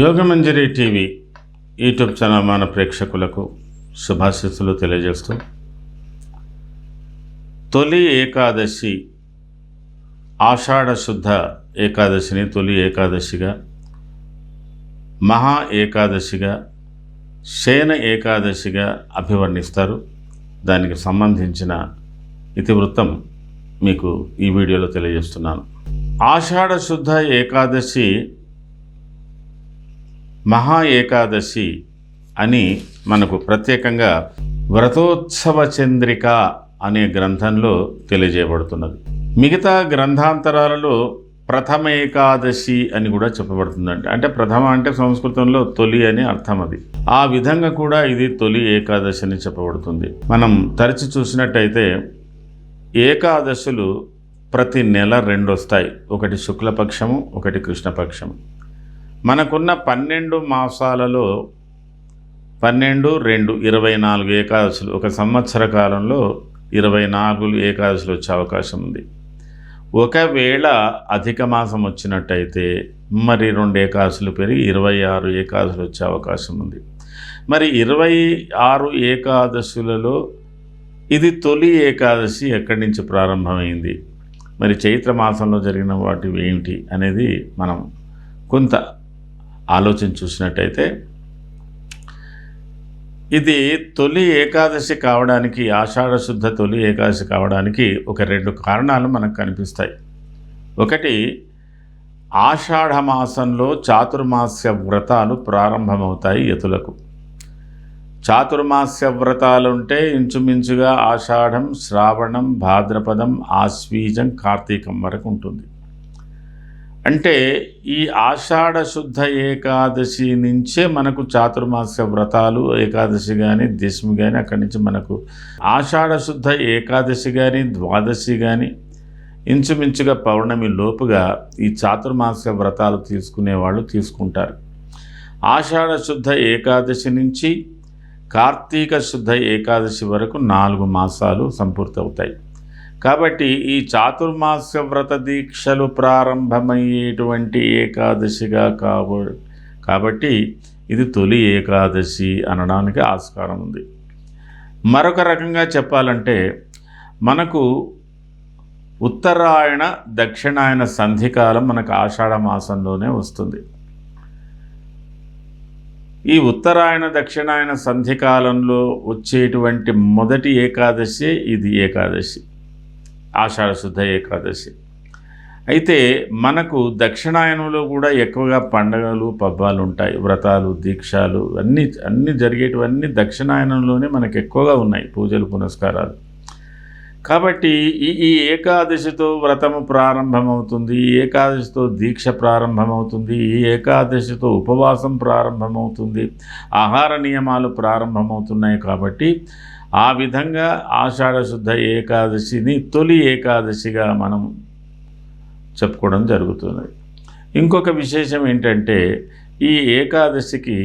Yogamanjari TV YouTube channel మన ప్రేక్షకులకు శుభాశిస్సులు తెలియజేస్తూ తొలి ఏకాదశి ఆషాఢ శుద్ధ ఏకాదశిని తొలి ఏకాదశిగా మహా ఏకాదశిగా శయన ఏకాదశిగా అభివర్ణిస్తారు. దానికి సంబంధించిన ఇతివృత్తం మీకు ఈ వీడియోలో తెలియజేస్తున్నాను. ఆషాఢ శుద్ధ ఏకాదశి మహా ఏకాదశి అని మనకు ప్రత్యేకంగా వ్రతోత్సవ చంద్రిక అనే గ్రంథంలో తెలియజేయబడుతున్నది. మిగతా గ్రంథాంతరాలలో ప్రథమ ఏకాదశి అని కూడా చెప్పబడుతుందండి. అంటే ప్రథమ అంటే సంస్కృతంలో తొలి అని అర్థం అది. ఆ విధంగా కూడా ఇది తొలి ఏకాదశి అని చెప్పబడుతుంది. మనం తరచి చూసినట్టయితే ఏకాదశులు ప్రతి నెల రెండు వస్తాయి ఒకటి శుక్లపక్షము ఒకటి కృష్ణపక్షము. మనకున్న పన్నెండు మాసాలలో పన్నెండు రెండు ఇరవై నాలుగు ఏకాదశులు. ఒక సంవత్సర కాలంలో ఇరవై నాలుగు ఏకాదశులు వచ్చే అవకాశం ఉంది. ఒకవేళ అధిక మాసం వచ్చినట్టయితే మరి రెండు ఏకాదశులు పెరిగి ఇరవై ఆరు ఏకాదశులు వచ్చే అవకాశం ఉంది. మరి ఇరవై ఆరు ఏకాదశులలో ఇది తొలి ఏకాదశి ఎక్కడి నుంచి ప్రారంభమైంది? మరి చైత్ర మాసంలో జరిగిన వాటివి ఏమిటి అనేది మనం కొంత ఆలోచన చూసినట్టయితే ఇది తొలి ఏకాదశి కావడానికి ఆషాఢ శుద్ధ తొలి ఏకాదశి కావడానికి ఒక రెండు కారణాలు మనకు కనిపిస్తాయి. ఒకటి ఆషాఢ మాసంలో చాతుర్మాస్య వ్రతాలు ప్రారంభమవుతాయి యతులకు. చాతుర్మాస్య వ్రతాలుంటే ఇంచుమించుగా ఆషాఢం శ్రావణం భాద్రపదం ఆశ్వీజం కార్తీకం వరకు ఉంటుంది. అంటే ఈ ఆషాఢ శుద్ధ ఏకాదశి నుంచే మనకు చాతుర్మాస్య వ్రతాలు ఏకాదశి కానీ దశమి కానీ అక్కడి నుంచి మనకు ఆషాఢ శుద్ధ ఏకాదశి కానీ ద్వాదశి కానీ ఇంచుమించుగా పౌర్ణమి లోపుగా ఈ చాతుర్మాస్య వ్రతాలు తీసుకునే వాళ్ళు తీసుకుంటారు. ఆషాఢ శుద్ధ ఏకాదశి నుంచి కార్తీక శుద్ధ ఏకాదశి వరకు నాలుగు మాసాలు సంపూర్తవుతాయి. కాబట్టి ఈ చాతుర్మాస వ్రత దీక్షలు ప్రారంభమయ్యేటువంటి ఏకాదశిగా కాబ కాబట్టి ఇది తొలి ఏకాదశి అనడానికి ఆస్కారం ఉంది. మరొక రకంగా చెప్పాలంటే మనకు ఉత్తరాయణ దక్షిణాయన సంధికాలం మనకు ఆషాఢ మాసంలోనే వస్తుంది. ఈ ఉత్తరాయణ దక్షిణాయన సంధికాలంలో వచ్చేటువంటి మొదటి ఏకాదశి ఇది ఏకాదశి ఆషాఢ శుద్ధ ఏకాదశి. అయితే మనకు దక్షిణాయనంలో కూడా ఎక్కువగా పండగలు పబ్బాలు ఉంటాయి. వ్రతాలు దీక్షాలు అన్నీ అన్నీ జరిగేటివన్నీ దక్షిణాయనంలోనే మనకు ఎక్కువగా ఉన్నాయి పూజలు పునస్కారాలు. కాబట్టి ఈ ఈ ఏకాదశితో వ్రతము ప్రారంభమవుతుంది ఈ ఏకాదశితో దీక్ష ప్రారంభమవుతుంది ఈ ఏకాదశితో ఉపవాసం ప్రారంభమవుతుంది ఆహార నియమాలు ప్రారంభమవుతున్నాయి కాబట్టి ఆ విధంగా ఆషాఢశుద్ధ ఏకాదశిని తొలి ఏకాదశిగా మనం చెప్పుకోవడం జరుగుతుంది. ఇంకొక విశేషం ఏంటంటే ఈ ఏకాదశికి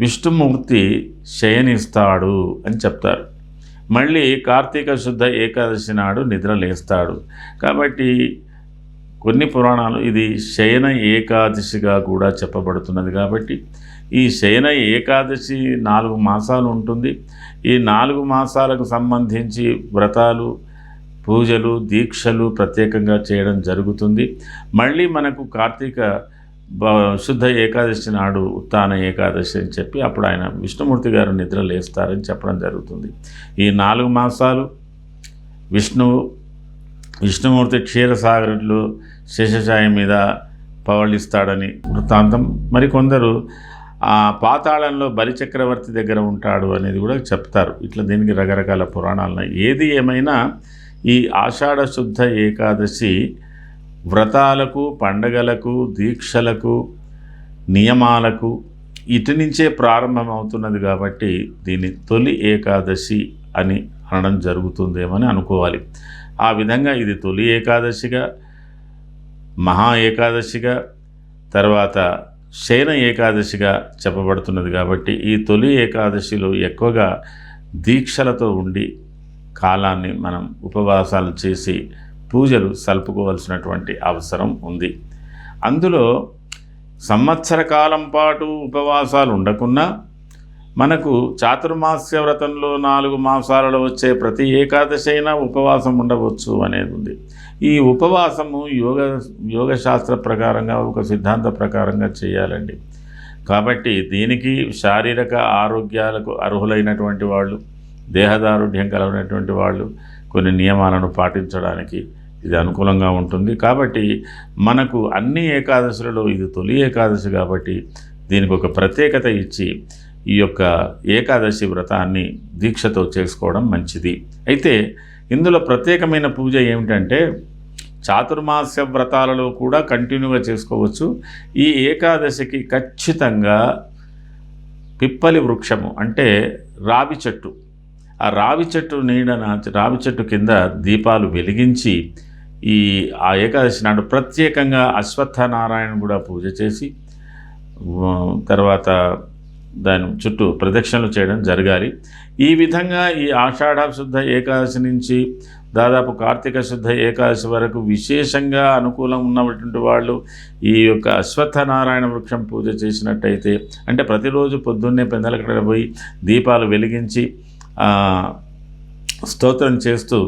విష్ణుమూర్తి శయనిస్తాడు అని చెప్తారు. మళ్ళీ కార్తీక శుద్ధ ఏకాదశి నాడు నిద్ర లేస్తాడు. కాబట్టి కొన్ని పురాణాలు ఇది శయన ఏకాదశిగా కూడా చెప్పబడుతున్నది. కాబట్టి ఈ శయన ఏకాదశి నాలుగు మాసాలు ఉంటుంది. ఈ నాలుగు మాసాలకు సంబంధించి వ్రతాలు పూజలు దీక్షలు ప్రత్యేకంగా చేయడం జరుగుతుంది. మళ్ళీ మనకు కార్తీక శుద్ధ ఏకాదశి నాడు ఉత్తాన ఏకాదశి అని చెప్పి అప్పుడు ఆయన విష్ణుమూర్తి గారు నిద్ర లేస్తారని చెప్పడం జరుగుతుంది. ఈ నాలుగు మాసాలు విష్ణువు విష్ణుమూర్తి క్షీరసాగరులు శేషశాయి మీద పవళిస్తాడని వృత్తాంతం. మరికొందరు ఆ పాతాళంలో బలిచక్రవర్తి దగ్గర ఉంటాడు అనేది కూడా చెప్తారు. ఇట్లా దీనికి రకరకాల పురాణాలు ఏది ఏమైనా ఈ ఆషాఢ శుద్ధ ఏకాదశి వ్రతాలకు పండగలకు దీక్షలకు నియమాలకు ఇటు నుంచే ప్రారంభమవుతున్నది కాబట్టి దీన్ని తొలి ఏకాదశి అని అనడం జరుగుతుందేమని అనుకోవాలి. ఆ విధంగా ఇది తొలి ఏకాదశిగా మహా ఏకాదశిగా తర్వాత శయన ఏకాదశిగా చెప్పబడుతున్నది కాబట్టి ఈ తొలి ఏకాదశిలో ఎక్కువగా దీక్షలతో ఉండి కాలాన్ని మనం ఉపవాసాలు చేసి పూజలు సలుపుకోవాల్సినటువంటి అవసరం ఉంది. అందులో సంవత్సర కాలం పాటు ఉపవాసాలు ఉండకున్నా మనకు చాతుర్మాస్య వ్రతంలో నాలుగు మాసాలలో వచ్చే ప్రతి ఏకాదశి అయినా ఉపవాసం ఉండవచ్చు అనేది ఉంది. ఈ ఉపవాసము యోగ యోగశాస్త్ర ప్రకారంగా ఒక సిద్ధాంత ప్రకారంగా చేయాలండి. కాబట్టి దీనికి శారీరక ఆరోగ్యాలకు అర్హులైనటువంటి వాళ్ళు దేహదారుఢ్యం కలిగినటువంటి వాళ్ళు కొన్ని నియమాలను పాటించడానికి ఇది అనుకూలంగా ఉంటుంది. కాబట్టి మనకు అన్ని ఏకాదశులలో ఇది తొలి ఏకాదశి కాబట్టి దీనికి ఒక ప్రత్యేకత ఇచ్చి ఈ యొక్క ఏకాదశి వ్రతాన్ని దీక్షతో చేసుకోవడం మంచిది. అయితే ఇందులో ప్రత్యేకమైన పూజ ఏమిటంటే చాతుర్మాస వ్రతాలలో కూడా కంటిన్యూగా చేసుకోవచ్చు. ఈ ఏకాదశికి ఖచ్చితంగా పిప్పలి వృక్షము అంటే రావి చెట్టు. ఆ రావి చెట్టు నీడన రావి చెట్టు కింద దీపాలు వెలిగించి ఈ ఆ ఏకాదశి నాడు ప్రత్యేకంగా అశ్వత్థనారాయణ కూడా పూజ చేసి తర్వాత దాని చుట్టూ ప్రదక్షిణలు చేయడం జరగాలి. ఈ విధంగా ఈ ఆషాఢ శుద్ధ ఏకాదశి నుంచి దాదాపు కార్తీక శుద్ధ ఏకాదశి వరకు విశేషంగా అనుకూలం ఉన్నటువంటి వాళ్ళు ఈ యొక్క అశ్వత్థనారాయణ వృక్షం పూజ చేసినట్టయితే అంటే ప్రతిరోజు పొద్దున్నే పెందలకడ పోయి దీపాలు వెలిగించి స్తోత్రం చేస్తూ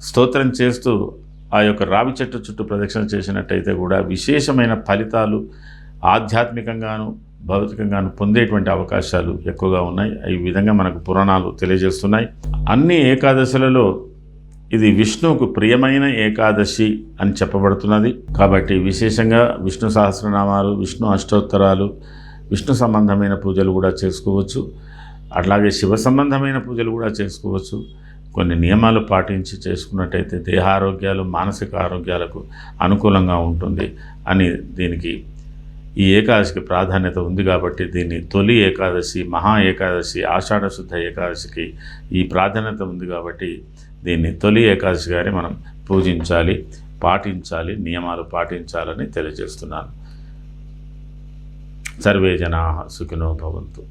స్తోత్రం చేస్తూ ఆ యొక్క రావి చెట్టు చుట్టూ ప్రదక్షిణ చేసినట్టయితే కూడా విశేషమైన ఫలితాలు ఆధ్యాత్మికంగాను భౌతికంగాను పొందేటువంటి అవకాశాలు ఎక్కువగా ఉన్నాయి. ఈ విధంగా మనకు పురాణాలు తెలియజేస్తున్నాయి. అన్ని ఏకాదశులలో ఇది విష్ణువుకు ప్రియమైన ఏకాదశి అని చెప్పబడుతున్నది. కాబట్టి విశేషంగా విష్ణు సహస్రనామాలు విష్ణు అష్టోత్తరాలు విష్ణు సంబంధమైన పూజలు కూడా చేసుకోవచ్చు. అట్లాగే శివ సంబంధమైన పూజలు కూడా చేసుకోవచ్చు. కొన్ని నియమాలు పాటించి చేసుకున్నట్టయితే దేహారోగ్యాలు మానసిక ఆరోగ్యాలకు అనుకూలంగా ఉంటుంది అని దీనికి ఈ ఏకాదశికి ప్రాధాన్యత ఉంది కాబట్టి దీన్ని తొలి ఏకాదశి మహా ఏకాదశి ఆషాఢ శుద్ధ ఏకాదశికి ఈ ప్రాధాన్యత ఉంది కాబట్టి దీన్ని తొలి ఏకాదశిగానే మనం పూజించాలి పాటించాలి నియమాలు పాటించాలని తెలియజేస్తున్నాను. సర్వే జనా సుఖినో భవంతు.